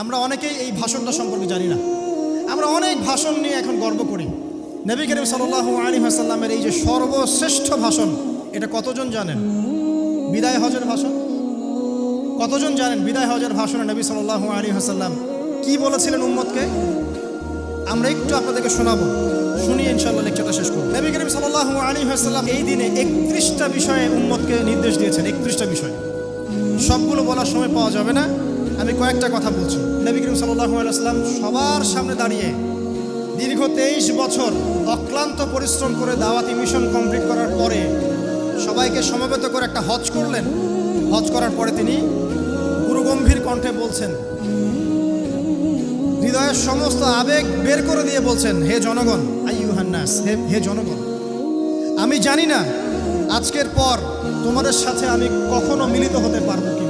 আমরা অনেকেই এই ভাষণটা সম্পর্কে জানি না। আমরা অনেক ভাষণ নিয়ে এখন গর্ব করি। নবী করিম সাল্লাহ আলী হাসাল্লামের এই যে সর্বশ্রেষ্ঠ ভাষণ, এটা কতজন জানেন? বিদায় হজের ভাষণ? কতজন জানেন বিদায় হজের ভাষণে নবী সাল্লাহ আলী হাসাল্লাম কি বলেছিলেন উম্মতকে? আমরা একটু আপনাদেরকে শোনাবো। শুনিয়ে ইনশাল্লাহ লেকচারটা শেষ করব। নবী করিম সাল্লাহ আলী হাসাল্লাম এই দিনে একত্রিশটা বিষয়ে উম্মতকে নির্দেশ দিয়েছেন, একত্রিশটা বিষয়। সবগুলো বলার সময় পাওয়া যাবে না। আমি কয়েকটা কথা বলছি। নবী করিম সাল্লাহ সবার সামনে দাঁড়িয়ে দীর্ঘ তেইশ বছর অক্লান্ত পরিশ্রম করে দাওয়াতি মিশন কমপ্লিট করার পরে সবাইকে সমবেত করে একটা হজ করলেন। হজ করার পরে তিনি গুরুগম্ভীর কণ্ঠে বলছেন, হৃদয়ের সমস্ত আবেগ বের করে দিয়ে বলছেন, হে জনগণ আইয়ুহান্নাস হে হে জনগণ, আমি জানি না আজকের পর তোমাদের সাথে আমি কখনো মিলিত হতে পারব কিনা।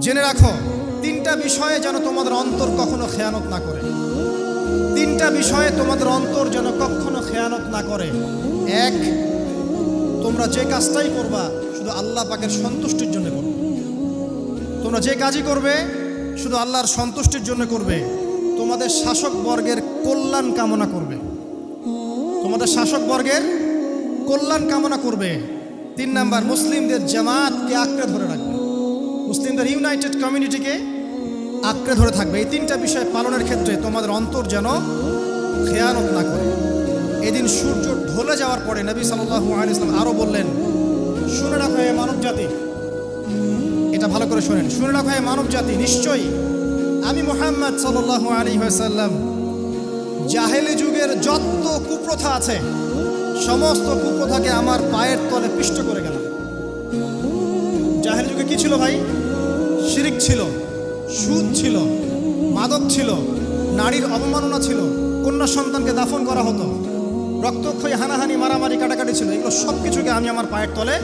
জেনে রাখো, তিনটা বিষয়ে যেন তোমাদের অন্তর কখনো খেয়ানত না করে। তিনটা বিষয়ে তোমাদের অন্তর যেন কখনো খেয়ানত না করে। এক, তোমরা যে কাজটাই করবা, শুধু আল্লাহ পাকের সন্তুষ্টির জন্য করবে তোমরা যে কাজই করবে, শুধু আল্লাহর সন্তুষ্টির জন্য করবে। তোমাদের শাসক বর্গের কল্যাণ কামনা করবে। তোমাদের শাসক বর্গের কল্যাণ কামনা করবে। তিন নাম্বার, মুসলিমদের জামাতকে আঁকড়ে ধরে রাখবে। মুসলিমদের ইউনাইটেড কমিউনিটিকে আঁকড়ে ধরে থাকবে। এই তিনটা বিষয় পালনের ক্ষেত্রে তোমাদের অন্তর যেন খেয়ানত না করে। এদিন সূর্য ঢলে যাওয়ার পরে নবী আলাইহি ইসলাম আরও বললেন, শুনে রাখো হে মানব জাতি। এটা ভালো করে শোনেন। শুনে রাখো হে মানব জাতি, নিশ্চয়ই আমি মোহাম্মদ সাল্লাল্লাহু আলাইহি ওয়াসাল্লাম জাহেলি যুগের যত কুপ্রথা আছে, সমস্ত কুপ্রথাকে আমার পায়ের তলে পিষ্ট করে গেলাম। যুগে কি ছিল ভাই? শিরিক ছিল, সুদ ছিল, মাদক ছিল, নারীর অবমাননা ছিল, কন্যা সন্তানকে দাফন করা হতো, রক্তক্ষয়, হানাহানি, মারামারি, কাটাকাটি ছিল। এগুলো সব কিছুকে আমি আমার পায়ের তলে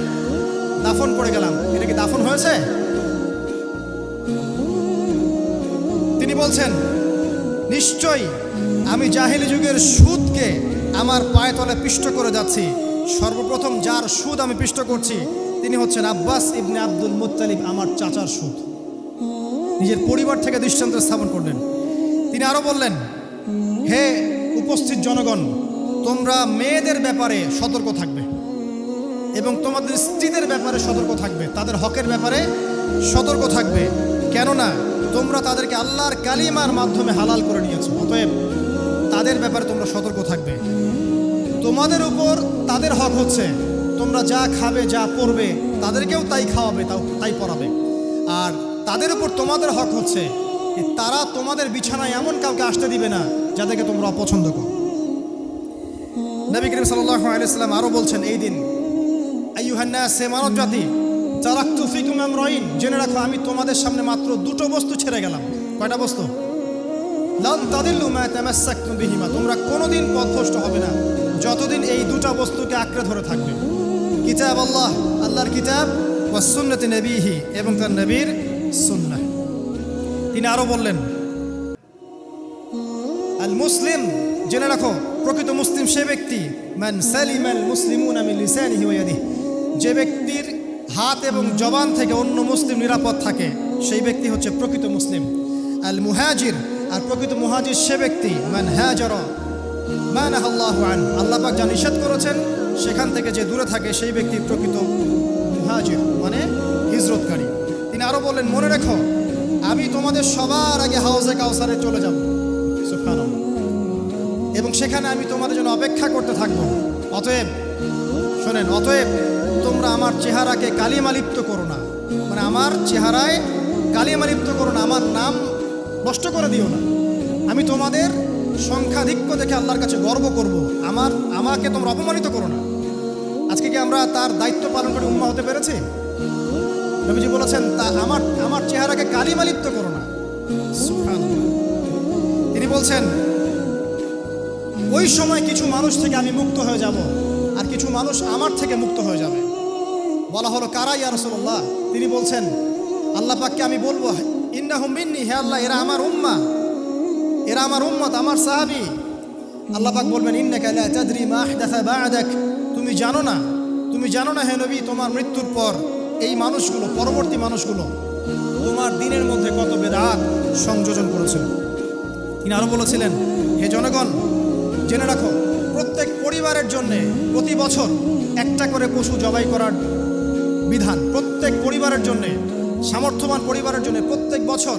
দাফন করে গেলাম। এটা কি দাফন হয়েছে? তিনি বলছেন, নিশ্চয়ই আমি জাহিলি যুগের সুদকে আমার পায়ে তলে পিষ্ট করে যাচ্ছি। সর্বপ্রথম যার সুদ আমি পিষ্ট করছি তিনি হচ্ছেন আব্বাস ইবনে আব্দুল মুত্তালিব, আমার চাচার সুদ। নিজের পরিবার থেকে দৃষ্টান্ত স্থাপন করলেন। তিনি আরও বললেন, হে উপস্থিত জনগণ, তোমরা মেয়েদের ব্যাপারে সতর্ক থাকবে এবং তোমাদের স্ত্রীদের ব্যাপারে সতর্ক থাকবে। তাদের হকের ব্যাপারে সতর্ক থাকবে। কেননা তোমরা তাদেরকে আল্লাহর কালিমার মাধ্যমে হালাল করে নিয়েছো। অতএব তাদের ব্যাপারে তোমরা সতর্ক থাকবে। তোমাদের উপর তাদের হক হচ্ছে তোমরা যা খাবে, যা পরবে তাদেরকেও তাই খাওয়াবে, তাও তাই পরাবে আর তাদের উপর তোমাদের হক হচ্ছে তারা তোমাদের বিছানায় এমন কাউকে আসতে দিবে না যাদেরকে তোমরা অপছন্দ করো। নবী করিম সাল্লাহ আলাইসাল্লাম আরও বলছেন এই দিন সে মানব জাতি চারাক্তু ফিকুম রইন জেনে রাখো আমি তোমাদের সামনে মাত্র দুটো বস্তু ছেড়ে গেলাম। কয়টা বস্তু? লান তাদিল্লু মা বিহিমা, তোমরা কোনোদিন পথভ্রষ্ট হবে না, যতদিন এই দুটা বস্তুকে আঁকড়ে ধরে থাকবে। কিতাব আল্লাহ, আল্লাহর কিতাব, ওয়া সুন্নতি নবীহি, এবং তার নবীর সুন্নাহ। তিনি আরও বললেন, আল মুসলিম, জেনে রাখো, প্রকৃত মুসলিম সে ব্যক্তি, মান সালিম আল মুসলিমুন আমি লিসানিহি ওয়া ইয়াদিহি, যে ব্যক্তির হাত এবং জবান থেকে অন্য মুসলিম নিরাপদ থাকে, সেই ব্যক্তি হচ্ছে প্রকৃত মুসলিম। আল মুহাজির, আর প্রকৃত মুহাজির সে ব্যক্তি, মান হাজার মান আল্লাহ আল্লাহ পাক যা নিষেধ করেছেন সেখান থেকে যে দূরে থাকে সেই ব্যক্তি প্রকৃত মুহাজির মানে হিজরতকারী। তিনি আরও বললেন, মনে রেখো, আমি তোমাদের সবার আগে হাউজে কাউসারে চলে যাব। এবং সেখানে আমি তোমাদের জন্য অপেক্ষা করতে থাকব। অতএব, শোনেন, অতএব তোমরা আমার চেহারাকে কালিমালিপ্ত করো না। মানে আমার চেহারায় কালিমালিপ্ত করো না, আমার নাম নষ্ট করে দিও না। আমি তোমাদের সংখ্যাধিক্য দেখে আল্লাহর কাছে গর্ব করব। আমার, আমাকে তোমরা অপমানিত করো না। আজকে কি আমরা তার দায়িত্ব পালন করে উম্মা হতে পেরেছি? নবীজি বলেছেন, তা আমার আমার চেহারাকে কালিমালিপ্ত করো না। তিনি বলছেন, ওই সময় কিছু মানুষ থেকে আমি মুক্ত হয়ে যাব, আর কিছু মানুষ আমার থেকে মুক্ত হয়ে যাবে। বলা হলো, কারা ইয়া রসুল্লাহ তিনি বলছেন, আল্লাহ পাককে আমি বলব, ইন্নাহুম মিন্নি, হে আল্লাহ, এরা আমার উম্মা এরা আমার উম্মত, আমার সাহাবি। আল্লাহ পাক বলবেন বা'দাক। তুমি জানো না, তুমি জানো না হে নবী, তোমার মৃত্যুর পর এই মানুষগুলো, পরবর্তী মানুষগুলো তোমার দিনের মধ্যে কত বেদাত সংযোজন করেছিল তিনি আরও বলেছিলেন, হে জনগণ, জেনে রাখো, প্রত্যেক পরিবারের জন্যে প্রতি বছর একটা করে পশু জবাই করার বিধান, প্রত্যেক পরিবারের জন্যে, সামর্থ্যবান পরিবারের জন্য প্রত্যেক বছর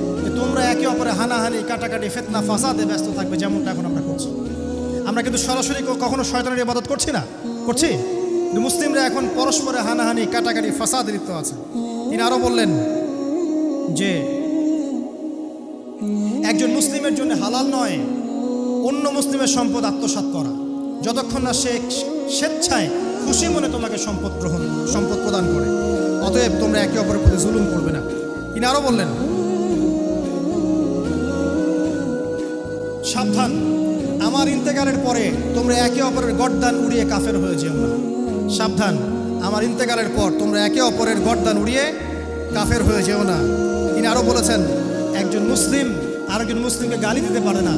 একে অপরে হানাহানি, কাটাকাটি, ফেতনা, ফাসাদে ব্যস্ত থাকবে, যেমনটা এখন আমরা করছি। আমরা কিন্তু সরাসরি কখনো শয়তানের ইবাদত করছি না? করছি? মুসলিমরা এখন পরস্পরে হানাহানি, কাটাকাটি, ফাসাদে লিপ্ত আছে। তিনি আরও বললেন যে, একজন মুসলিমের জন্য হালাল নয়, অন্য মুসলিমের সম্পদ আত্মসাৎ করা। যতক্ষণ না সে স্বেচ্ছায় খুশি মনে তোমাকে সম্পদ গ্রহণ, সম্পদ প্রদান করে। অতএব তোমরা একে অপরের প্রতি জুলুম করবে না। তিনি আরও বললেন সাবধান। আমার ইন্তেকালের পরে তোমরা একে অপরের গড্দান উড়িয়ে কাফের হয়ে যেও না। সাবধান। আমার ইন্তেকালের পর তোমরা একে অপরের গড্দান উড়িয়ে কাফের হয়ে যেও না। তিনি আরও বলেছেন, একজন মুসলিম আরেকজন মুসলিমকে গালি দিতে পারে না।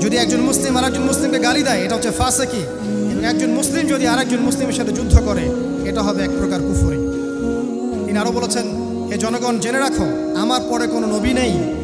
যদি একজন মুসলিম আরেকজন মুসলিমকে গালি দেয়, এটা হচ্ছে ফাসেকি এবং একজন মুসলিম যদি আরেকজন মুসলিমের সাথে যুদ্ধ করে, এটা হবে এক প্রকার কুফরি। তিনি আরও বলেছেন, হে জনগণ, জেনে রাখো, আমার পরে কোনো নবী নেই।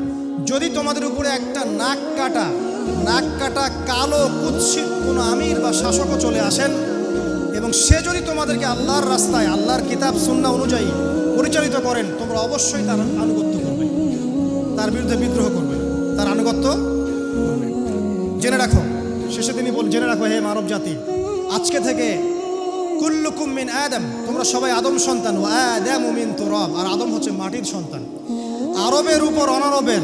যদি তোমাদের উপরে একটা নাক কাটা নাক কাটা কালো কুৎসিত কোনো আমির বা শাসকও চলে আসেন, এবং সে যদি তোমাদেরকে আল্লাহর রাস্তায়, আল্লাহর কিতাব সুন্না অনুযায়ী পরিচালিত করেন, তোমরা অবশ্যই তার আনুগত্য করবে। তার বিরুদ্ধে বিদ্রোহ করবে। তার আনুগত্য করবে। জেনে রাখো, শেষে তিনি বল, জেনে রাখো, হে মানব জাতি, আজকে থেকে কুল্লুকুম মিন আদম, তোমরা সবাই আদম সন্তান ও আদম মিন তুরাব, আর আদম হচ্ছে মাটির সন্তান। আরবের উপর অনারবের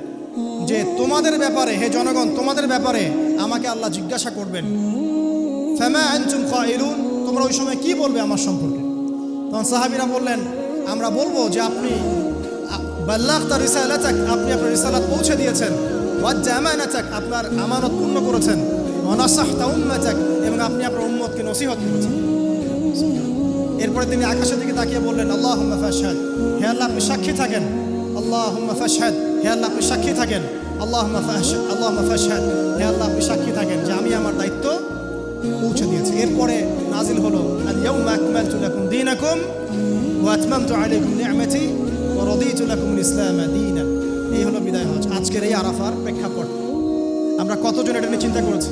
যে তোমাদের ব্যাপারে, হে জনগণ, তোমাদের ব্যাপারে আমাকে আল্লাহ জিজ্ঞাসা করবেন। কাইলুন তোমরা ওই সময় কি বলবে আমার সম্পর্কে? তখন সাহাবিরা বললেন, আমরা বলব যে আপনি বাল্লাহ আপনি আপনার রিসালাত পৌঁছে দিয়েছেন। আপনার আমানত পূর্ণ করেছেন। এবং আপনি আপনার উম্মতকে নসিহত করেছেন। এরপরে তিনি আকাশের দিকে তাকিয়ে বললেন আল্লাহ হে আল্লাহ, আপনি সাক্ষী থাকেন। আল্লাহ ফাশহাদ। হে আল্লাহ, আপনি সাক্ষী থাকেন। আল্লাহ আল্লাহ ফাশহাদ। হে আল্লাহ, আপনি সাক্ষী থাকেন যে আমি আমার দায়িত্ব পৌঁছে দিয়েছি। এরপরে নাজিল হলো আল ইয়াউমা আকমালতু লাকুম দীনাকুম ওয়া আতমামতু আলাইকুম নি'মাতি ওয়া রাদিতু লাকুম ইসলাম দীনান। এই হলো বিদায় হজ। আজকের এই আরাফার প্রেক্ষাপট। আমরা কতজন এটা নিয়ে চিন্তা করেছি?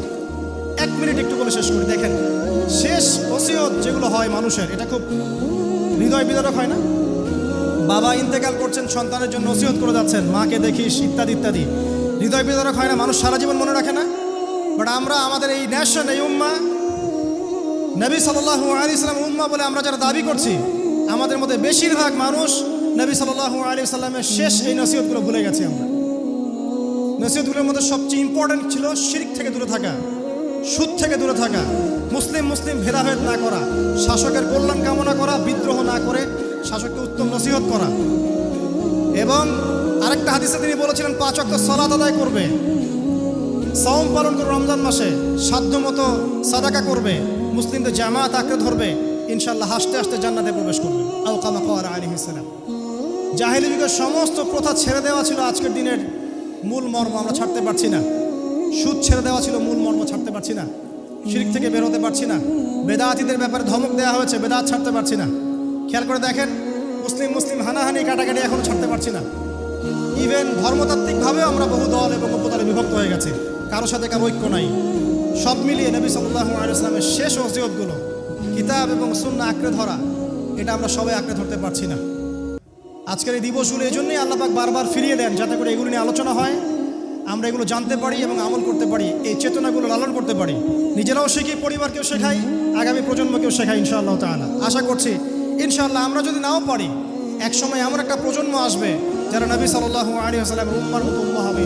এক মিনিট একটু বলে শেষ করি। দেখেন, শেষ ওসিয়ত যেগুলো হয় মানুষের, এটা খুব হৃদয় বিদারক হয় না? বাবা ইন্তেকাল করছেন, সন্তানের জন্য ওসিয়ত করে যাচ্ছেন, মাকে দেখিস, ইত্যাদি ইত্যাদি। হৃদয় বিদারক হয় না, মানুষ সারা জীবন মনে রাখে না। বাট আমরা, আমাদের এই ন্যাশন এই উম্মা, নবী সাল্লাহ আলী ইসলাম উম্মা বলে আমরা যারা দাবি করছি, আমাদের মধ্যে বেশিরভাগ মানুষ নবী সাল্লাহ আলী সাল্লামের শেষ এই নসিহতগুলো ভুলে গেছি আমরা। নসিহতগুলোর মধ্যে সবচেয়ে ইম্পর্ট্যান্ট ছিল শিরিক থেকে দূরে থাকা, সুদ থেকে দূরে থাকা, মুসলিম মুসলিম ভেদাভেদ না করা, শাসকের কল্যাণ কামনা করা, বিদ্রোহ না করে নসিহত করা। এবং আরেকটা হাদিসে তিনি বলেছিলেন, পাঁচ অক্ট সলাত আদায় করবে। সাওম পালন করবে রমজান মাসে সাধ্য মতো সাদাকা করবে। মুসলিমদের জামাত আঁকড়ে ধরবে। ইনশাল্লাহ হাসতে হাসতে জান্নাতে প্রবেশ করবে। আল কামা কওয়ার আলী ইসলাম জাহেলি যুগের সমস্ত প্রথা ছেড়ে দেওয়া ছিল আজকের দিনের মূল মর্ম, আমরা ছাড়তে পারছি না। সুদ ছেড়ে দেওয়া ছিল মূল মর্ম, ছাড়তে পারছি না। শিরিক থেকে বেরোতে পারছি না। বেদাতিদের ব্যাপারে ধমক দেওয়া হয়েছে, বেদাত ছাড়তে পারছি না। খেয়াল করে দেখেন মুসলিম মুসলিম হানাহানি কাটাকাটি এখন ছাড়তে পারছি না। ইভেন ধর্মতাত্ত্বিকভাবেও আমরা বহু দল এবং উপদলে বিভক্ত হয়ে গেছে। কারোর সাথে কারও ঐক্য নাই। সব মিলিয়ে নবী সাল্লাহ আলাইসলামের শেষ ওসিয়তগুলো, কিতাব এবং সুন্না আঁকড়ে ধরা, এটা আমরা সবাই আঁকড়ে ধরতে পারছি না। আজকের এই দিবসগুলো এই জন্যই আল্লাপাক বারবার ফিরিয়ে দেন, যাতে করে এগুলো নিয়ে আলোচনা হয়, আমরা এগুলো জানতে পারি এবং আমল করতে পারি, এই চেতনাগুলো লালন করতে পারি। নিজেরাও শিখি, পরিবারকেও শেখাই, আগামী প্রজন্মকেও শেখাই ইনশাআল্লাহ তাআলা। আশা করছি ইনশাআল্লাহ আমরা যদি নাও পারি, এক সময় আমার একটা প্রজন্ম আসবে যারা নবী সাল্লাহ আলী ওয়াসাল্লামের উম্মার উম্মা হবে